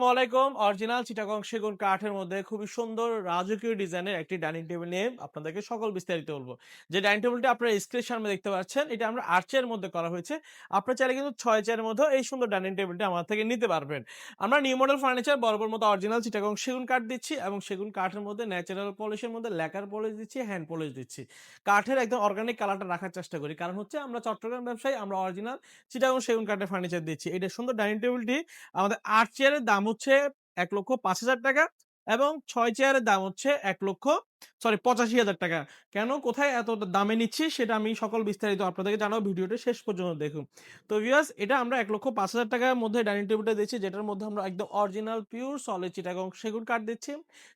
আসসালামাইকুম অরিজিনাল চিটাগং সেগুন কাঠের মধ্যে খুবই সুন্দর রাজকীয় ডিজাইনের একটি ডাইনিং টেবিল নিয়ে আপনাদেরকে সকল বিস্তারিত বলব। যে ডাইনিং টেবিলটা আপনারা স্ক্রিনের সামনে দেখতে পাচ্ছেন, এটা আমরা আর্চের মধ্যে করা হয়েছে। আপনারা চাইলে কিন্তু ছয় চেয়ারের মধ্যে এই সুন্দর ডাইনিং টেবিলটা আমার থেকে নিতে পারবেন। আমরা নিউ মডেল ফার্নিচার বরাবর মতো অরিজিনাল চিটাগং সেগুন কাঠ দিচ্ছি এবং সেগুন কাঠের মধ্যে ন্যাচারাল পলিশের মধ্যে লেকার পলিশ দিচ্ছি, হ্যান্ড পলিশ দিচ্ছি। কাঠের একদম অর্গানিক কালারটা রাখার চেষ্টা করি। কারণ হচ্ছে আমরা চট্টগ্রাম ব্যবসায়ী, আমরা অরিজিনাল চিটাগং সেগুন কাঠের ফার্নিচার দিচ্ছি। এটা সুন্দর ডাইনিং টেবিলটি আমাদের আট চেয়ারের দাম হচ্ছে এক লক্ষ পাঁচ হাজার টাকা এবং ছয় চেয়ারের দাম হচ্ছে এক লক্ষ সরি পঁচাশি হাজার টাকা। কেন? কোথায় এত দামে নিচ্ছি সেটা আমি সকল বিস্তারিত আপনাদেরকে জানাব ভিডিওটা শেষ পর্যন্ত দেখুন। তো ভিউয়ার্স এটা আমরা এক লক্ষ পাঁচ হাজার টাকার মধ্যে ডাইনিং টেবিলটা দিচ্ছি যেটার মধ্যে আমরা একদম অরিজিনাল পিওর সলিড চিটাগং সেগুন কাঠ দিচ্ছি।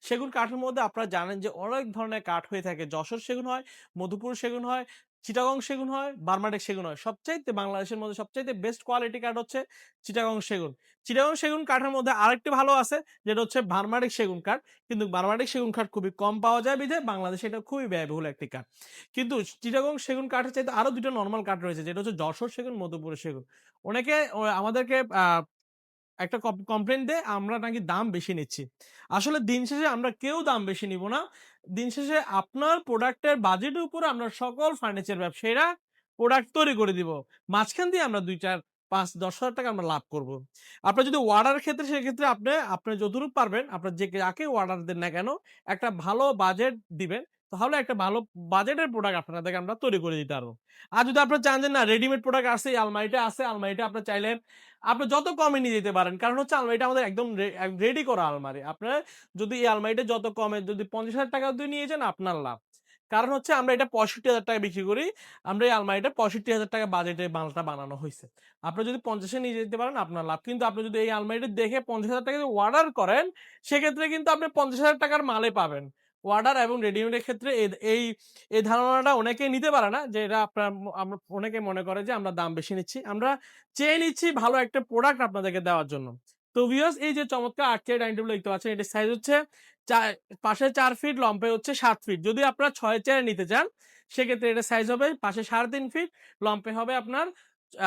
সেগুন কাঠের মধ্যে আপনারা জানেন যে অনেক ধরনের কাঠ হয়ে থাকে। যশোর সেগুন হয়, মধুপুর সেগুন হয় চিটাগং সেগুন হয়, বার্মাটেক সেগুন হয়। সবচাইতে বাংলাদেশের মধ্যে সবচাইতে বেস্ট কোয়ালিটি কাঠ হচ্ছে চিটাগং সেগুন। চিটাগং সেগুন কাঠের মধ্যে আরেকটি ভালো আছে, যেটা হচ্ছে বার্মাটিক সেগুন কাঠ। কিন্তু বার্মাটিক সেগুন কাঠ খুবই কম পাওয়া যায় বিধে, বাংলাদেশে এটা খুবই ব্যয়বহুল একটি কাঠ। কিন্তু চিটাগং সেগুন কাঠের চাইতে আরও দুটো নর্মাল কাঠ রয়েছে, যেটা হচ্ছে যশোর সেগুন, মধুপুরের সেগুন। অনেকে আমাদেরকে একটা কমপ্লেন দেয়, আমরা নাকি দাম বেশি নিচ্ছি। আসলে দিন শেষে আমরা কেউ দাম বেশি নিব না। দিন শেষে আপনার প্রোডাক্টের বাজেটের উপর আমরা সকল ফার্নিচার ব্যবসায়ীরা প্রোডাক্ট তৈরি করে দিব। মাঝখান দিয়ে আমরা দুই চার পাঁচ দশ হাজার টাকা আমরা লাভ করব। আপনার যদি অর্ডার ক্ষেত্রে, সেক্ষেত্রে আপনি আপনি যতটুকু পারবেন, আপনার যে যাকে ওয়ার্ডার দেন না কেন, একটা ভালো বাজেট দিবেন। তাহলে একটা ভালো বাজেটের প্রোডাক্ট আপনাদেরকে আমরা তৈরি করে দিতে পারব। আর যদি আপনার চান যে, না রেডিমেড প্রোডাক্ট আছে আলমারিটা আছে, আলমারিটা আপনি চাইলে আপনি যত কমে নিয়ে যেতে পারেন, কারণ হচ্ছে আলমারিটা আমাদের একদম রেডি করা আলমারি। আপনার যদি এই আলমারিটা যত কমে, যদি পঞ্চাশ হাজার টাকা দিয়ে নিয়ে যান, আপনার লাভ। কারণ হচ্ছে আমরা এটা পঁয়ষট্টি হাজার টাকা বিক্রি করি, আমরা এই আলমারিটা পঁয়ষট্টি হাজার টাকা বাজেটে মালটা বানানো হয়েছে আপনি যদি পঞ্চাশে নিয়ে যেতে পারেন, আপনার লাভ। কিন্তু আপনি যদি এই আলমারিটা দেখে পঞ্চাশ হাজার টাকা অর্ডার করেন, সেক্ষেত্রে কিন্তু আপনি পঞ্চাশ হাজার টাকার মালে পাবেন। অর্ডার এবং রেডিমেডের ক্ষেত্রে এই- এই ধারণাটা অনেকে নিতে পারে না যে এটা আপনার, আমরা, অনেকে মনে করে যে আমরা দাম বেশি নিচ্ছি। আমরা চেয়ে নিচ্ছি ভালো একটা প্রোডাক্ট আপনাদেরকে দেওয়ার জন্য। তো ভিউয়ার্স এই যে চমৎকার আট চেয়ার ডাইনিং টেবিল দেখতে পাচ্ছেন, এটার সাইজ হচ্ছে পাশে চার ফিট লম্বে হচ্ছে সাত ফিট যদি আপনারা ছয় চেয়ার নিতে চান, সেক্ষেত্রে এটা সাইজ হবে পাশে সাড়ে তিন ফিট লম্বে হবে আপনার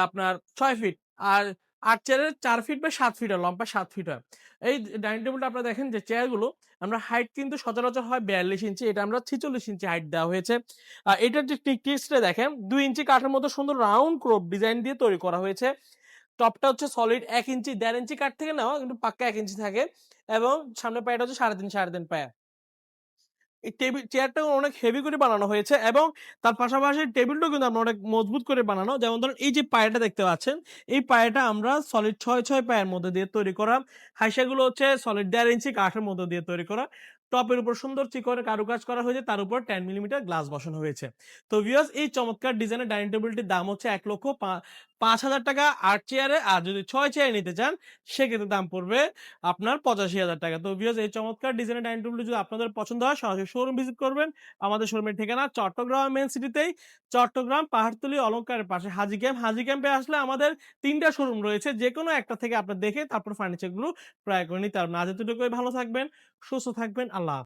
আপনার ছয় ফিট আর আট চেয়ারের চার ফিট বা সাত ফিট হয়, লম্বা সাত ফিট হয়। এই ডাইনিং টেবিলটা আপনারা দেখেন যে চেয়ারগুলো আমরা হাইট কিন্তু সচরাচর হয় বিয়াল্লিশ ইঞ্চি, এটা আমরা ছিচল্লিশ ইঞ্চি হাইট দেওয়া হয়েছে। আর এটার যে টিকটিক্সটা দেখেন, দুই ইঞ্চি কাঠের মতো সুন্দর রাউন্ড ক্রোপ ডিজাইন দিয়ে তৈরি করা হয়েছে। টপটা হচ্ছে সলিড এক ইঞ্চি, দেড় ইঞ্চি কাঠ থেকে নেওয়া, কিন্তু পাক্কা এক ইঞ্চি থাকে এবং সামনে পায়েটা হচ্ছে সাড়ে তিন সাড়ে তিন পায়ে। টেবিল চেয়ারটাও অনেক হেভি করে বানানো হয়েছে এবং তার পাশাপাশি টেবিলটাও কিন্তু আমরা অনেক মজবুত করে বানানো। যেমন ধরুন, এই যে পায়াটা দেখতে পাচ্ছেন, এই পায়াটা আমরা সলিড ছয় ছয় পায়ের মধ্যে দিয়ে তৈরি করা। হাইসাগুলো হচ্ছে সলিড দেড় ইঞ্চি কাঠের মধ্যে দিয়ে তৈরি করা। টপের উপর সুন্দর চিকরে কারুকাজ করা হয়েছে, তার উপর টেন মিলিমিটার গ্লাস বসানো হয়েছে। তো ভিউয়ার্স এই চমৎকার ডিজাইনের ডাইনিং টেবিলটির দাম হচ্ছে এক লক্ষ পাঁচ হাজার টাকা আট চেয়ারে আর যদি ছয় চেয়ারে নিতে চান, সেক্ষেত্রে দাম পড়বে আপনার পঁচাশি হাজার টাকা। তো ভিউয়ার্স এই চমৎকার ডিজাইনের ডাইনিং টেবিল যদি আপনাদের পছন্দ হয়, সরাসরি শোরুম ভিজিট করবেন। আমাদের শোরুমের ঠিকানা চট্টগ্রাম মেন সিটিতেই চট্টগ্রাম পাহাড়তলি অলঙ্কারের পাশে হাজি ক্যাম্প হাজি ক্যাম্পে আসলে আমাদের তিনটা শোরুম রয়েছে, যে কোনো একটা থেকে আপনার দেখে তারপর ফার্নিচারগুলো ক্রয় করে নিতে পারবেন। আজ এতটুকুই, ভালো থাকবেন, সুস্থ থাকবেন, আল্লাহ الله.